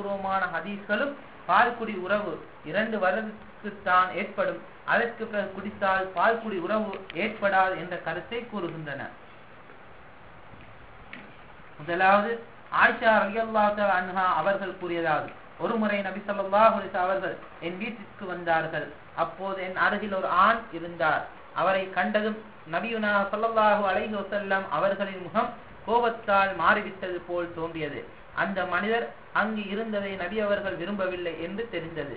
ஆதாரபூர்வமான ஹதீஸ்களும் பால்குடி உறவு இரண்டு வருடத்துக்குத்தான் ஏற்படும். அதற்கு பிறகு குடித்தால் பால்குடி உறவு ஏற்படாது என்ற கருத்தை கூறுகின்றன. முதலாவது ஆயிஷா ரலியல்லாஹு அன்ஹா அவர்கள் கூறியதாவது ஒரு முறை நபி ஸல்லல்லாஹு அலைஹி அவர்கள் என் வீட்டிற்கு வந்தார்கள். அப்போது என் அருகில் ஒரு ஆண் இருந்தார். அவரை கண்டதும் நபியுனா ஸல்லல்லாஹு அலைஹி வஸல்லம் அவர்களின் முகம் கோபத்தால் மாறிவிட்டது போல் தோன்றியது. அந்த மனிதர் அங்கு இருந்ததை நபி அவர்கள் விரும்பவில்லை என்று தெரிந்தது.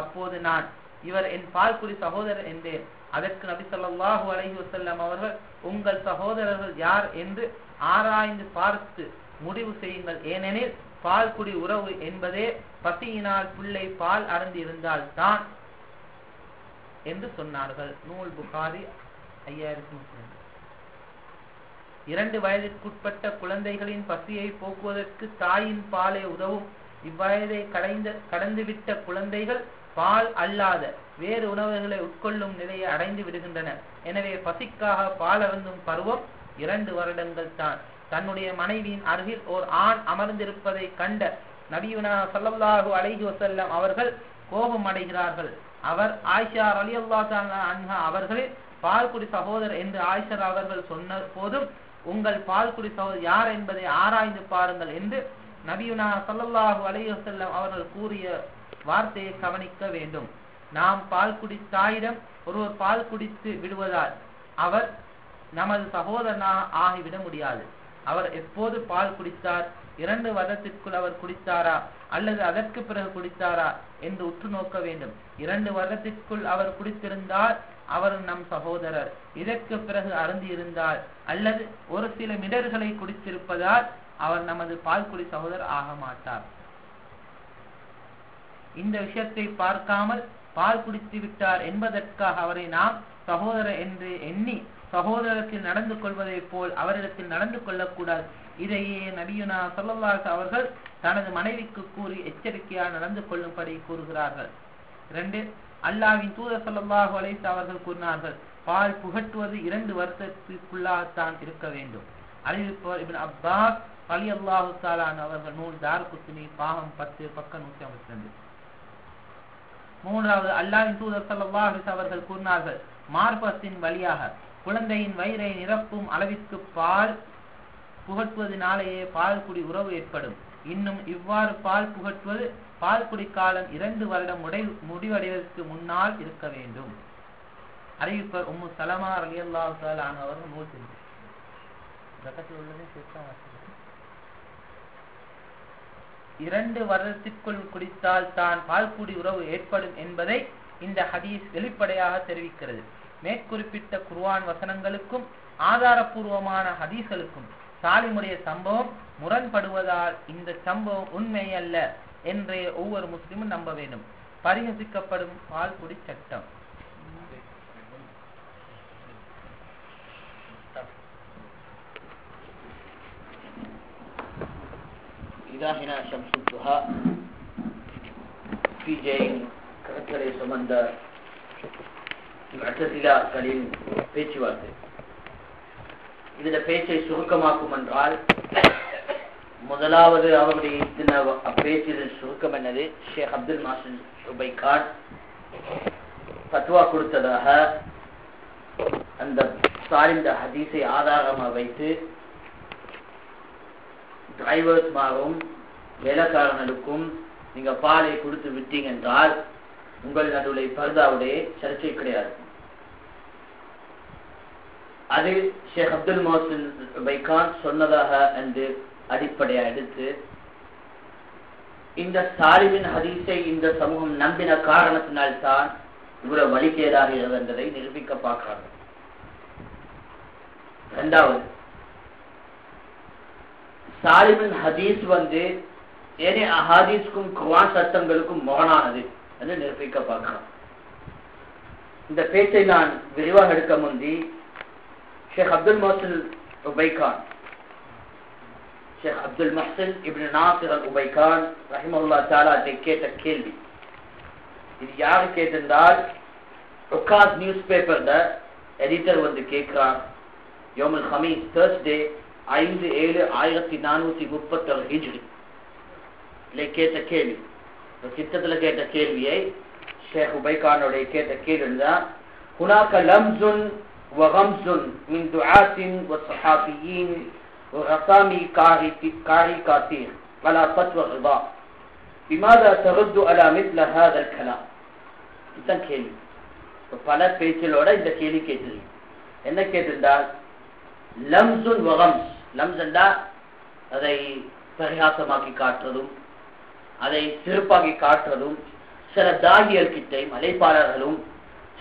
அப்போது நான் இவர் என் பால்குடி சகோதரர் என்றேன். அதற்கு நபி சொல்லாஹு அலஹி வசல்லம் அவர்கள் உங்கள் சகோதரர்கள் யார் என்று ஆராய்ந்து பார்த்து முடிவு செய்யுங்கள். ஏனெனில் பால்குடி உறவு என்பதே பசியினால் பிள்ளை பால் அறந்து இருந்தால் தான் என்று சொன்னார்கள். நூல் புகாரி ஐயாயிரத்தி முப்பது இரண்டு வயதிற்குட்பட்ட குழந்தைகளின் பசியை போக்குவதற்கு தாயின் பாலே உதவும். இவ்வயதை கடைந்த கடந்துவிட்ட குழந்தைகள் பால் அல்லாத வேறு உணவுகளை உட்கொள்ளும் நிலையை அடைந்து விடுகின்றன. எனவே பசிக்காக பால் அருந்தும் பருவம் இரண்டு வருடங்கள் தான். தன்னுடைய மனைவியின் அருகில் ஓர் ஆண் அமர்ந்திருப்பதை கண்ட நபியுனா ஸல்லல்லாஹு அலைஹி வசல்லம் அவர்கள் கோபம் அடைகிறார்கள். அவர் ஆயிஷா அலி அல்லா அன்ஹா அவர்களில் பால்குடி சகோதரர் என்று ஆயிஷர் அவர்கள் சொன்ன போதும் உங்கள் பால்குடி சகோதரி யார் என்பதை ஆராய்ந்து பாருங்கள் என்று நபியுனா சல்லல்லாஹு அலையுசல்லம் அவர்கள் கூறிய வார்த்தையை கவனிக்க வேண்டும். நாம் பால் குடித்தாயிடம் ஒருவர் பால் குடித்து விடுவதால் அவர் நமது சகோதரனா ஆகிவிட முடியாது. அவர் எப்போது பால் குடித்தார்? இரண்டு வருடத்திற்குள் அவர் குடித்தாரா? அல்லது அதற்கு பிறகு குடித்தாரா? என்று உற்று நோக்க வேண்டும். இரண்டு வருடத்திற்குள் அவர் குடித்திருந்தால் அவர் நம் சகோதரர். இதற்கு பிறகு அருந்தி இருந்தால் அல்லது ஒரு சில மிடர்களை குடித்திருப்பதால் அவர் நமது பால்குடி சகோதரர் ஆக மாட்டார். இந்த விஷயத்தை பார்க்காமல் பால் குடித்து விட்டார் என்பதற்காக அவரை நாம் சகோதரர் என்று எண்ணி சகோதரத்தில் நடந்து கொள்வதைப் போல் அவரிடத்தில் நடந்து கொள்ளக்கூடாது. இதையே நபியுனா சொல்லல்லாஹ் அவர்கள் தனது மனைவிக்கு கூறி எச்சரிக்கையாக நடந்து கொள்ளும்படி கூறுகிறார்கள். இரண்டு அல்லாவின் தூதர் ஸல்லல்லாஹு அலைஹி அவர்கள் கூறினார்கள் பால் புகட்டுவது இரண்டு வருஷத்திற்குள்ளாகத்தான் இருக்க வேண்டும். அறிவிப்பவர் இபின் அப்பாஸ் அலி அல்லாஹு தாலான் அவர்கள் நூல் தார் குத்துனி பாகம் பத்து பக்கம் நூத்தி ஐம்பத்தி ரெண்டு. மூன்றாவது அல்லாவின் தூதர் ஸல்லல்லாஹு அவர்கள் கூறினார்கள் மார்பத்தின் வழியாக குழந்தையின் வயிறை நிரப்பும் அளவிற்கு பால் புகட்டுவதனாலேயே பால் குடி உறவு ஏற்படும். இன்னும் இவ்வாறு பால் புகட்டுவது பால் குடி காலம் இரண்டு வருடம் முடை முடிவடைவதற்கு முன்னால் இருக்க வேண்டும். அறிவிப்பர் உம்மு சலமா அலி தஆலா அவர்கள் நூல் செஞ்சு பக்கத்தில் உள்ளதே சேர்த்தா இரண்டு வருடத்திற்குள் குடித்தால் தான் பால் குடி உறவு ஏற்படும் என்பதை இந்த ஹதீஸ் வெளிப்படையாக தெரிவிக்கிறது. மேற்குறிப்பிட்ட குர்வான் வசனங்களுக்கும் ஆதாரபூர்வமான ஹதீஸ்களுக்கும் சாலிமுடைய சம்பவம் முரண்படுவதால் இந்த சம்பவம் உண்மை அல்ல என்றே ஒவ்வொரு முஸ்லிமும் நம்ப வேண்டும். பரிகசிக்கப்படும் பால்குடி சட்டம். இதாகினா ஷம்சு துஹா. பேச்சுவார்த்தை. இதுல பேச்சை சுருக்கமாக்கும் என்றால் முதலாவது அவருடைய இத்தனை பேச்சில் சுருக்கம் என்னது? ஷேக் அப்துல் மாசன் பத்வா கொடுத்ததாக அந்த சாலிந்த ஹதீஸை ஆதாரமாக வைத்து டிரைவர்ஸ்மாகவும் வேலைக்காரர்களுக்கும் நீங்க பாலை கொடுத்து விட்டீங்க என்றால் உங்கள் நடுவில் பர்தாவுடைய சர்ச்சை கிடையாது. அது ஷேக் அப்துல் மோசின் பைகான் சொன்னதாக என்று அடிப்படையா எடுத்து இந்த சாலிமின் ஹதீஸை இந்த சமூகம் நம்பின காரணத்தினால்தான் இவ்வளவு வழிகேடாகிறது என்பதை நிரூபிக்க பார்க்கிறார்கள் இரண்டாவது சாலிமின் ஹதீஸ் வந்து ஏனே அஹாதீஸ்க்கும் குவான் சட்டங்களுக்கும் முரணானது என்று நிரூபிக்க பார்க்கிறோம் இந்த பேச்சை நான் விரிவாக எடுக்க முந்தி Sheikh Abdul Mohsin Ubaikan Sheikh Abdul Mohsin ibn Nasir al Ubaikan ரஹிமல்லா தாலா கேட்ட கேள்வி இது யாரு கேட்டிருந்தால் உக்காஸ் நியூஸ் பேப்பர்ல எடிட்டர் வந்து கேட்கிறார் யோமல் ஹமீஸ் தேர்ஸ்டே ஐந்து ஏழு ஆயிரத்தி நானூத்தி முப்பத்தி ஒரு ஹிஜ்ரி இல்லை கேட்ட கேள்வி ஒரு சித்தத்துல கேட்ட கேள்வியை ஷேக் உபைகானுடைய கேட்ட கேள்வி தான் هناك لمز وغمز من دعاة وصحافيين ورسامي كاريكاتير على فتوى الرضا بماذا ترد على مثل هذا الكلام இதுதான் கேள்வி இப்ப பல பேச்சிலோட இந்த கேள்வி கேட்டிருக்கீங்க என்ன கேட்டிருந்தால் லம்சுன் வகம்ஸ் லம்ஸ் என்றா அதை பரிகாசமாக்கி காட்டுறதும் அதை சிறப்பாக்கி காட்டுறதும் சில தாகியல் கிட்டையும் அழைப்பாளர்களும்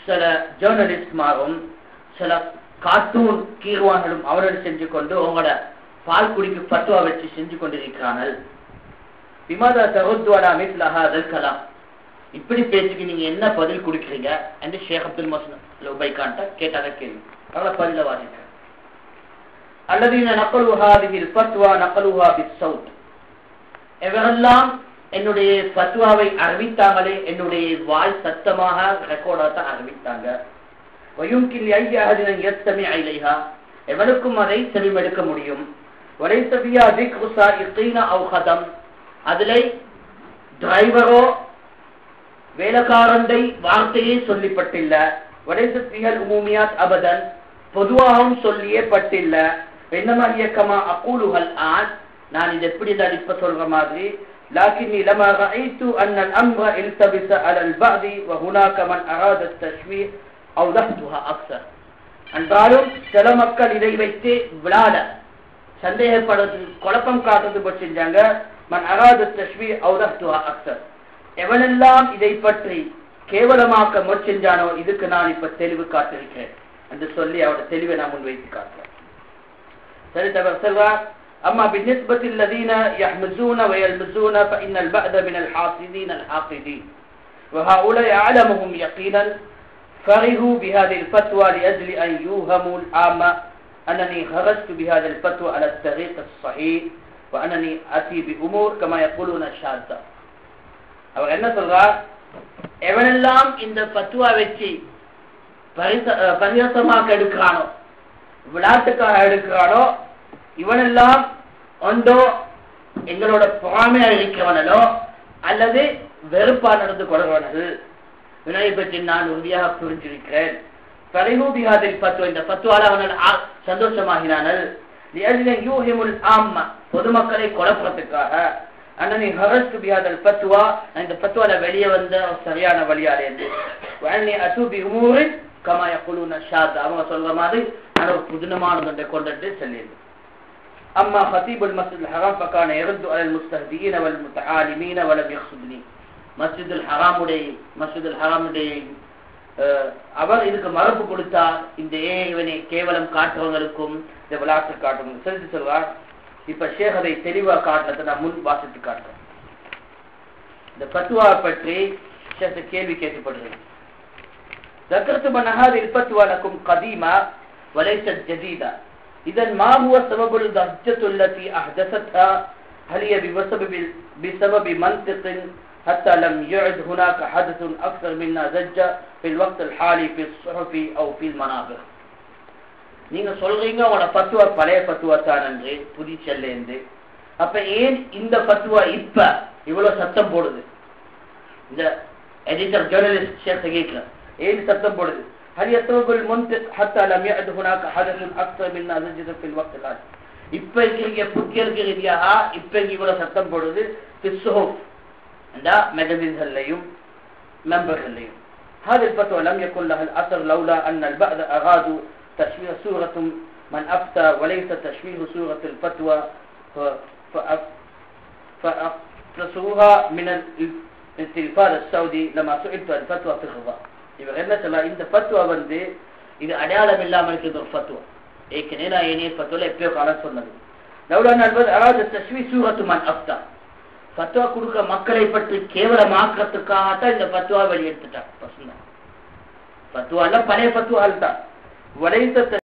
சில ஜேர்னலிஸ்ட்மாரும் சில கார்ட்டூன் கீர்வான்களும் அவரோடு செஞ்சு கொண்டு உங்களோட பால் குடிக்கு பத்துவா வச்சு செஞ்சு கொண்டிருக்கிறார்கள். விமாதா தகுத்துவாடா மிஸ்லஹா அதற்கலாம் இப்படி பேச்சுக்கு நீங்க என்ன பதில் கொடுக்குறீங்க? என்று ஷேக் அப்துல் மசன் உபைகான்ட்ட கேட்டாங்க கேள்வி. அவளை பதில வாசிக்கிறேன் அல்லதீன நக்கலு ஹாதிஹில் ஃபத்வா நக்கலுஹா சவுத். எவரெல்லாம் என்னுடைய பத்துவாவை அறிவித்தாங்களே என்னுடைய வாய் சத்தமாக ரெக்கார்டா தான் அறிவித்தாங்க. வயுங்கில் ஐயாதின எத்தமே ஐலைஹா எவனுக்கும் அதை செவிமெடுக்க முடியும் வலைசபியா திக் உசா இத்தீன அவுஹதம் அதிலே டிரைவரோ வேலைக்காரண்டை வார்த்தையே சொல்லிப்பட்டில்ல வலைசபியல் உமூமியாத் அபதன் பொதுவாகவும் சொல்லியே பட்டில்ல என்னமா இயக்கமா அக்கூலுகள் ஆன் நான் இது எப்படி தான் இப்ப சொல்ற மாதிரி لكني لما رأيت أن الأمر التبس على البعض وهناك من أراد التشويه أوضحتها أكثر என்றாலும் சில மக்கள் இதை வைத்து விளாட சந்தேகப்படுறது குழப்பம் காட்டுறது பற்றி செஞ்சாங்க மன் அராத தஷ்வி அவுதஹ்துஹா அக்சர் எவனெல்லாம் இதை பற்றி கேவலமாக்க முயற்சிஞ்சானோ இதுக்கு நான் இப்ப தெளிவு காட்டிருக்கிறேன் என்று சொல்லி அவரோட தெளிவை நான் முன்வைத்து காட்டுறேன் சரி தவர் செல்வார் أما بالنسبة الذين يحمزون ويلمزون فإن البعد من الحاسدين الحاقدين وهؤلاء أعلمهم يقينا فرحوا بهذه الفتوى لأجل أن يوهموا العامة أنني خرجت بهذه الفتوى على الطريق الصحيح وأنني أتي بأمور كما يقولون الشاذة அவர் என்ன சொல்றார் எவனெல்லாம் இந்த பத்துவா வச்சு பரிசமாக எடுக்கிறானோ விளையாட்டுக்காக எடுக்கிறானோ இவனெல்லாம் ஒன்றோ எங்களோட பொறாமையா இருக்கிறவனோ அல்லது வெறுப்பா நடந்து கொள்கிறவனர்கள் வினயை பற்றி நான் உறுதியாக புரிஞ்சிருக்கிறேன் பரிகூபிகாதில் பத்துவ இந்த பத்துவால அவர்கள் சந்தோஷமாகினார்கள் பொதுமக்களை குழப்பத்துக்காக அண்ணனை ஹரஸ்து பியாதல் பத்துவா இந்த பத்துவால வெளியே வந்த சரியான வழியாலே இருந்து அசூபி உமூரின் கமாய குழு ஷாத் அவங்க சொல்ற மாதிரி நான் ஒரு புதினமானதை கொண்டுட்டு செல்லியிருந்தேன் أما خطيب المسجد الحرام فكان يرد على المستهزئين والمتعالمين ولم يقصدني مسجد الحرام உடைய مسجد الحرام உடைய அவர் இதுக்கு மறுப்பு கொடுத்தார் இந்த ஏன் இவனை கேவலம் காட்டுறவங்களுக்கும் இந்த விளையாட்டு காட்டுறவங்க செலுத்தி சொல்வார் இப்ப ஷேக் அதை தெளிவா காட்டுறதை நான் முன் வாசித்து காட்டுறேன் இந்த பத்துவா பற்றி ஷேக் கேள்வி கேட்கப்படுகிறது ذكرت من هذه الفتوى لكم قديمة وليست جديدة إذا ما هو سبب الضجة التي أحدثتها هل هي بسبب بسبب منطق حتى لم يعد هناك حدث أكثر منا ضجة في الوقت الحالي في الصحف أو في المنابر நீங்க சொல்றீங்க உங்களோட பத்துவா பழைய பத்துவா தான் என்று புதுச்சல்லேருந்து அப்ப ஏன் இந்த பத்துவா இப்ப இவ்வளவு சத்தம் போடுது இந்த எடிட்டர் ஜேர்னலிஸ்ட் சேர்த்து கேட்கல ஏன் சத்தம் போடுது هل يسبب المنطق حتى لم يعد هناك حدث اكثر منا ضجة في الوقت الحالي இப்ப இருக்கிற புத்தியலுக்கு ரீதியாக இப்ப இவ்வளவு சத்தம் போடுது பிசுஹோப் மேகசின்கள்லையும் மெம்பர்கள்லையும் هذه الفتوى لم يكن لها الأثر لولا أن البعض أرادوا تشويه سورة من أفتى وليس تشويه سورة الفتوى فأفلسوها من التلفاز السعودي لما سئلت عن فتوى في الغضاء இவர் என்ன சொல்ல இந்த பத்துவா வந்து இது அடையாளம் இல்லாமல் இருக்கிறது ஒரு பத்துவா ஏற்கனவே நான் ஏனைய பத்துவல எப்பயோ காலம் சொன்னது லவுலான் அல்பது அதாவது தஸ்வி சூரத்து மன் அப்தா பத்துவா கொடுக்க மக்களை பற்றி கேவலமாக்கிறதுக்காகத்தான் இந்த பத்துவா வெளியெடுத்துட்டான் பசுந்தான் பத்துவா பழைய பத்துவா தான் வளைந்த